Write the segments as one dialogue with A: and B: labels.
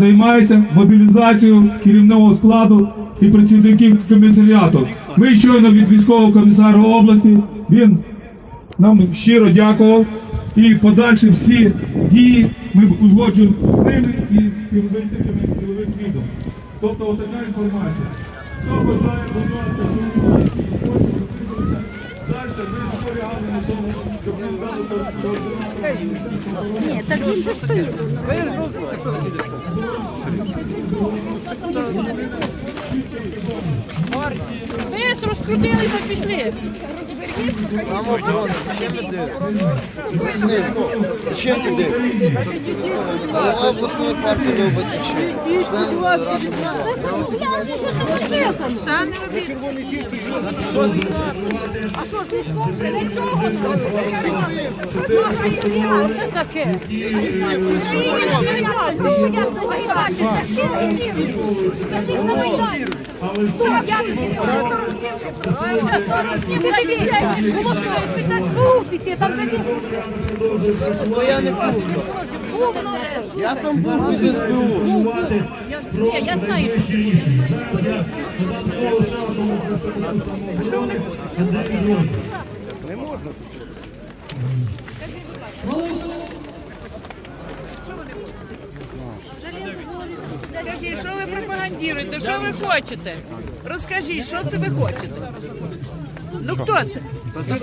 A: займається мобілізацією керівного складу і працівників комісаріату. Ми щойно від військового комісара області він нам щиро дякував. І подальші всі дії ми узгоджуємо з ними і з співробітниками силових відомств. Тобто отака інформація. Хто бажає бажати далі, ми наполягали на тому, щоб ми здали до- до
B: Ні, так він же стоїть.
C: Ви пішли.
D: Самооборона, чим ти дивишся? Чим ти дивишся? Голова обласної партії ви батьківщини. Член ради
B: А що ж військовий? Для чого?
C: Це таке.
B: Там де він
D: Ну я не був. Я там був без СБУ.
C: Ні, я знаю, що
E: Скажіть, що ви пропагандуєте, що ви хочете? Розкажіть, що це ви хочете? Ну хто це?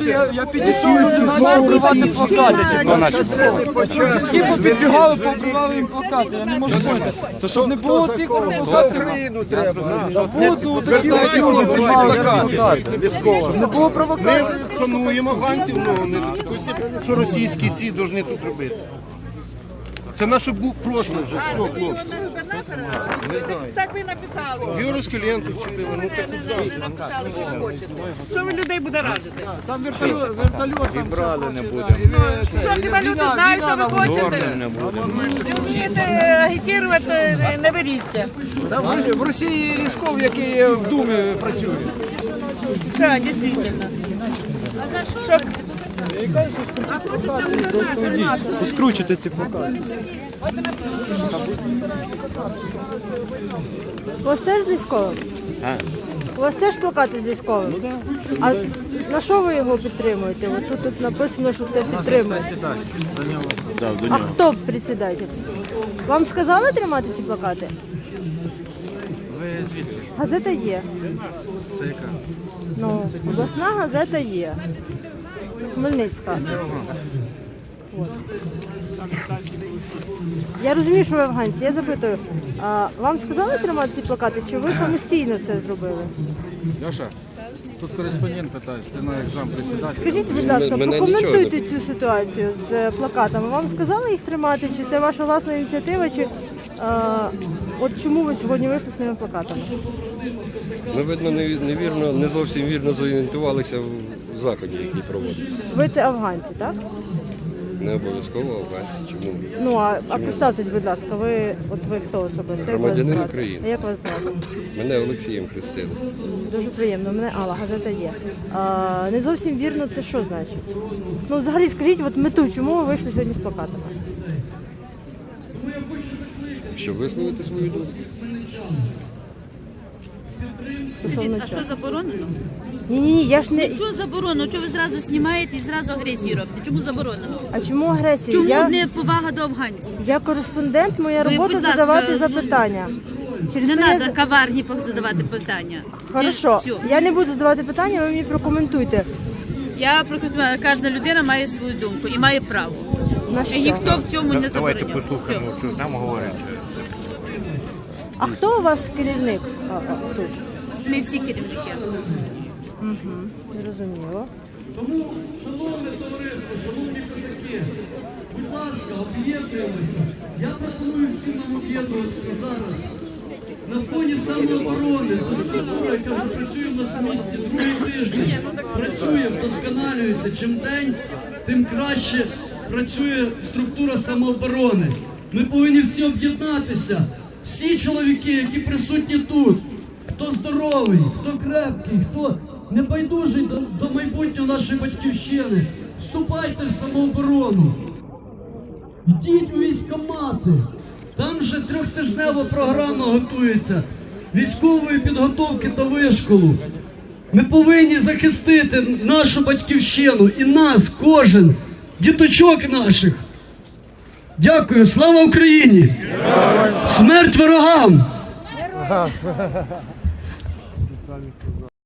F: Я, я підійшов і почав обривати плакати. Типу, всі підбігали, пообривали їм плакати. Я не можу поняти. То щоб не було цих провокацій, щоб буду такі от люди тримали плакати. Щоб не було провокацій.
G: Ми шануємо ганців, ну не що російські ці повинні тут робити. Це наше бу- прошле вже, все, хлопці. Не знаю.
E: Так ви написали.
G: Юру Скеленко вчепили, ну так куди?
E: Написали, що ви хочете. Що ви людей будоражите?
G: Брали не будемо.
E: Що хіба люди знають, що ви хочете? Не вмієте агітувати, не- не беріться.
F: В Росії військовий, який в Думі працює.
E: Так, дійсно. А за Що?
F: Поскручити ці плакати.
H: У вас теж з військовим? У вас теж плакати з військовим? А на що ви його підтримуєте? От тут, тут написано, що це підтримуєте. А хто председатель? Вам сказали тримати ці плакати?
F: Звідки?
H: Газета є.
F: Це яка?
H: Ну, обласна газета є. Хмельницька. От. Я розумію, що ви афганці. Я запитую, а вам сказали тримати ці плакати, чи ви самостійно це зробили?
F: Льоша, тут кореспондент питається, ти на екзам присідати.
H: Скажіть, будь ласка, прокоментуйте цю ситуацію з плакатами. Вам сказали їх тримати, чи це ваша власна ініціатива, чи е, от чому ви сьогодні вийшли з цими плакатами?
I: Ми, видно, не- невірно, не зовсім вірно зорієнтувалися в заході, який проводиться.
H: Ви це афганці, так?
I: Не обов'язково афганці. Чому?
H: Ну а, а представтесь, будь ласка, ви от ви хто особисто? Як вас
I: Громадянин
H: звати?
I: України.
H: А Як вас звати?
I: Мене Олексієм хрестили.
H: Дуже приємно. Мене Алла, газета є. А, не зовсім вірно, це що значить? Ну, взагалі, скажіть, от мету, чому ви вийшли сьогодні з плакатами?
I: Щоб висловити свою думку.
C: Скажіть, а що заборонено?
H: Ні, ні, я ж не.
C: Чого заборонено? Чого ви зразу знімаєте і зразу агресію робите? Чому заборонено?
H: А чому агресія?
C: Чому
H: я,
C: не повага до афганців?
H: я кореспондент, моя
C: Ви,
H: робота
C: будь ласка,
H: задавати
C: ну,
H: запитання. Через
C: Не
H: це я
C: треба каварні задавати питання.
H: Хорошо,
C: все.
H: я не буду задавати питання, ви мені прокоментуйте.
C: Я прокоментувала, кожна людина має свою думку і має право.
H: На
C: І ніхто в цьому не
J: Давайте
C: забороняв.
J: послухаємо, що нам говорять.
H: А хто у вас керівник а, а, тут?
C: Ми всі керівники.
H: Зрозуміло.
A: Тому, шановне товариство, шановні козаки, будь ласка, об'єднуємося. Я пропоную всім нам об'єднуватися зараз. На фоні самооборони, яка вже працює в нас в місті цілий тиждень, працює, вдосконалюється. Чим день, тим краще працює структура самооборони. Ми повинні всі об'єднатися. Всі чоловіки, які присутні тут, хто здоровий, хто крепкий, хто небайдужий до, до майбутнього нашої батьківщини, вступайте в самооборону. Йдіть у військомати, Там же трьохтижнева програма готується військової підготовки та вишколу. Ми повинні захистити нашу батьківщину і нас, кожен, діточок наших. Дякую, слава Україні! Смерть ворогам!